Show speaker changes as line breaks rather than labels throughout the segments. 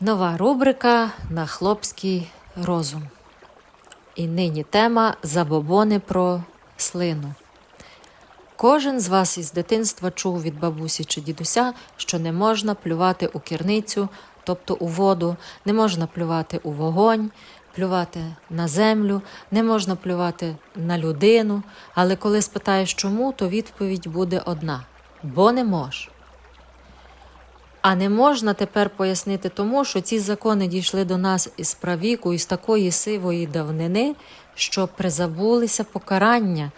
Нова рубрика на хлопський розум. І нині тема забобони про слину. Кожен з вас із дитинства чув від бабусі чи дідуся, що не можна плювати у керницю, тобто у воду, не можна плювати у вогонь, плювати на землю, не можна плювати на людину. Але коли спитаєш чому, то відповідь буде одна: бо не мож. А не можна тепер пояснити тому, що ці закони дійшли до нас із правіку, із такої сивої давнини, що призабулися покарання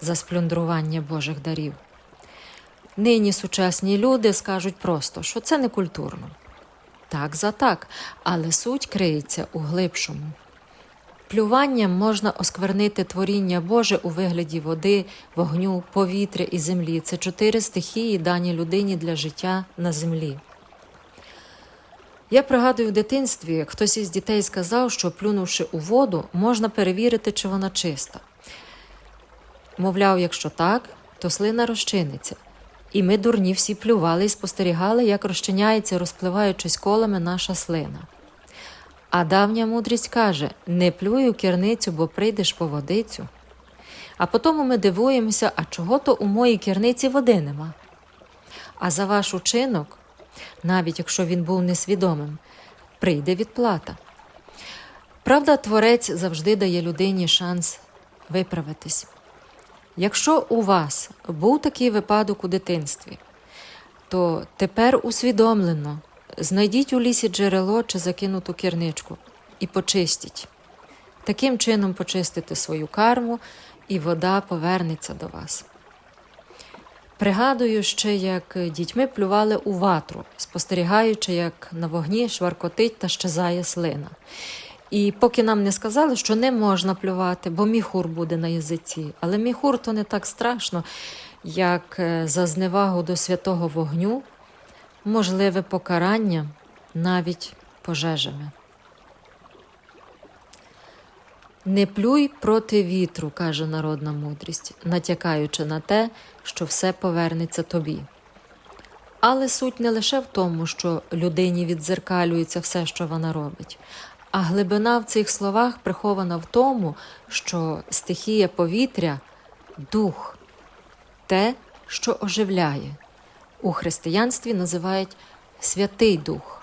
за сплюндрування Божих дарів. Нині сучасні люди скажуть просто, що це не культурно. Так за так, але суть криється у глибшому. Плюванням можна осквернити творіння Боже у вигляді води, вогню, повітря і землі. Це чотири стихії, дані людині для життя на землі. Я пригадую в дитинстві, як хтось із дітей сказав, що плюнувши у воду, можна перевірити, чи вона чиста. Мовляв, якщо так, то слина розчиниться. І ми дурні всі плювали і спостерігали, як розчиняється, розпливаючись колами наша слина. А давня мудрість каже: не плюй у керницю, бо прийдеш по водицю. А потім ми дивуємося, а чого то у моїй керниці води нема. А за ваш учинок, навіть якщо він був несвідомим, прийде відплата. Правда, творець завжди дає людині шанс виправитись. Якщо у вас був такий випадок у дитинстві, то тепер усвідомлено знайдіть у лісі джерело чи закинуту кірничку і почистіть. Таким чином почистите свою карму, і вода повернеться до вас. Пригадую ще, як дітьми плювали у ватру, спостерігаючи, як на вогні шваркотить та щезає слина. І поки нам не сказали, що не можна плювати, бо міхур буде на язиці. Але міхур то не так страшно, як е, за зневагу до святого вогню, можливе покарання навіть пожежами. Не плюй проти вітру, каже народна мудрість, натякаючи на те, що все повернеться тобі. Але суть не лише в тому, що людині віддзеркалюється все, що вона робить, а глибина в цих словах прихована в тому, що стихія повітря дух, те, що оживляє. У християнстві називають Святий Дух.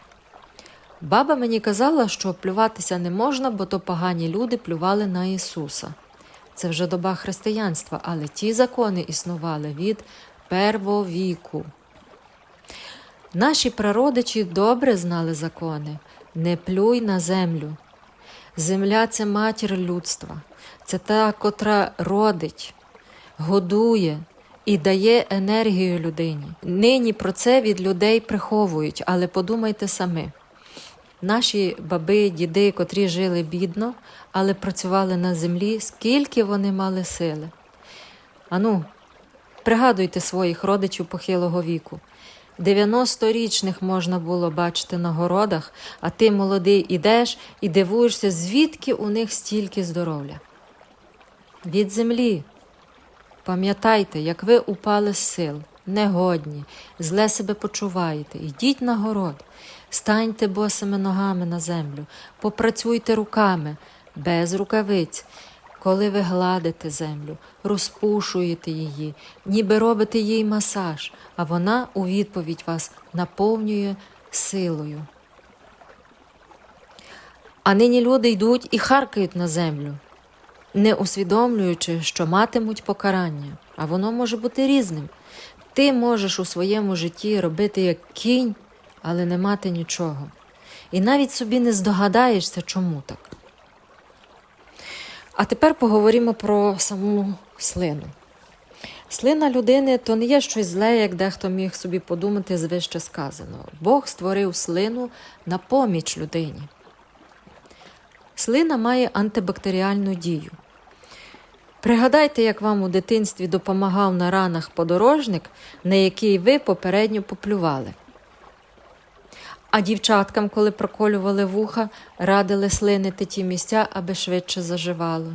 Баба мені казала, що плюватися не можна, бо то погані люди плювали на Ісуса. Це вже доба християнства, але ті закони існували від первовіку. Наші прародичі добре знали закони не плюй на землю. Земля це матір людства, це та, котра родить, годує і дає енергію людині. Нині про це від людей приховують, але подумайте самі. Наші баби, діди, котрі жили бідно, але працювали на землі, скільки вони мали сили. Ану, пригадуйте своїх родичів похилого віку. 90-річних можна було бачити на городах, а ти молодий ідеш і дивуєшся, звідки у них стільки здоров'я. Від землі. Пам'ятайте, як ви упали з сил, негодні, зле себе почуваєте, йдіть на город, станьте босими ногами на землю, попрацюйте руками, без рукавиць. Коли ви гладите землю, розпушуєте її, ніби робите їй масаж, а вона у відповідь вас наповнює силою. А нині люди йдуть і харкають на землю, не усвідомлюючи, що матимуть покарання, а воно може бути різним. Ти можеш у своєму житті робити як кінь, але не мати нічого. І навіть собі не здогадаєшся, чому так. А тепер поговоримо про саму слину. Слина людини то не є щось зле, як дехто міг собі подумати з вище сказаного. Бог створив слину на поміч людині. Слина має антибактеріальну дію. Пригадайте, як вам у дитинстві допомагав на ранах подорожник, на який ви попередньо поплювали. А дівчаткам, коли проколювали вуха, радили слинити ті місця, аби швидше заживало.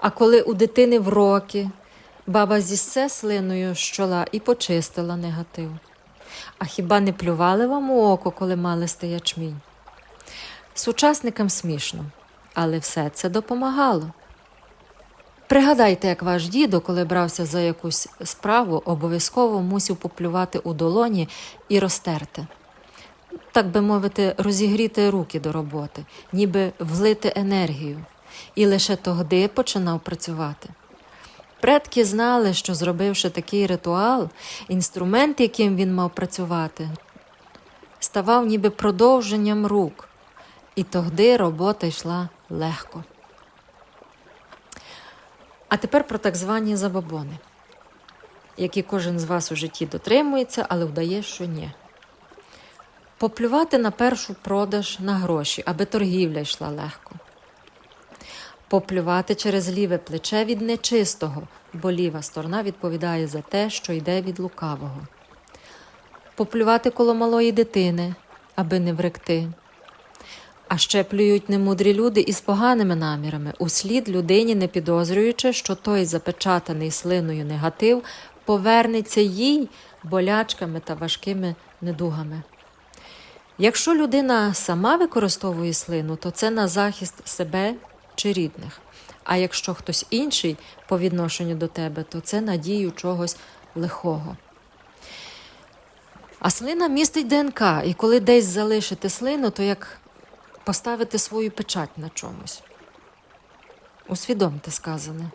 А коли у дитини в роки баба зіссе слиною з чола і почистила негатив. А хіба не плювали вам у око, коли мали ячмінь? Сучасникам смішно, але все це допомагало. Пригадайте, як ваш дідо, коли брався за якусь справу, обов'язково мусив поплювати у долоні і розтерти. Так би мовити, розігріти руки до роботи, ніби влити енергію, і лише тогди починав працювати. Предки знали, що зробивши такий ритуал, інструмент, яким він мав працювати, ставав ніби продовженням рук, і тогди робота йшла легко. А тепер про так звані забобони, які кожен з вас у житті дотримується, але вдає, що ні. Поплювати на першу продаж на гроші, аби торгівля йшла легко. Поплювати через ліве плече від нечистого, бо ліва сторона відповідає за те, що йде від лукавого. Поплювати коло малої дитини, аби не вректи. А ще плюють немудрі люди із поганими намірами, услід людині, не підозрюючи, що той запечатаний слиною негатив повернеться їй болячками та важкими недугами. Якщо людина сама використовує слину, то це на захист себе чи рідних. А якщо хтось інший по відношенню до тебе, то це надію чогось лихого. А слина містить ДНК, і коли десь залишити слину, то як поставити свою печать на чомусь. Усвідомте сказане.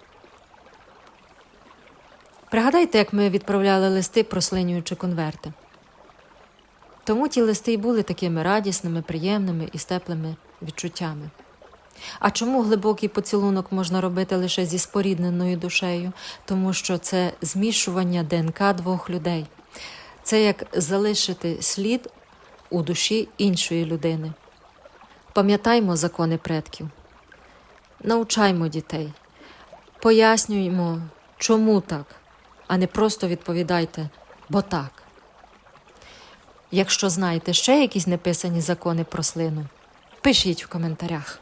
Пригадайте, як ми відправляли листи, прослинюючи конверти. Тому ті листи й були такими радісними, приємними і з теплими відчуттями. А чому глибокий поцілунок можна робити лише зі спорідненою душею? Тому що це змішування ДНК двох людей. Це як залишити слід у душі іншої людини. Пам'ятаймо закони предків, навчаймо дітей, пояснюємо, чому так, а не просто відповідайте, бо так. Якщо знаєте ще якісь неписані закони про слину, пишіть в коментарях.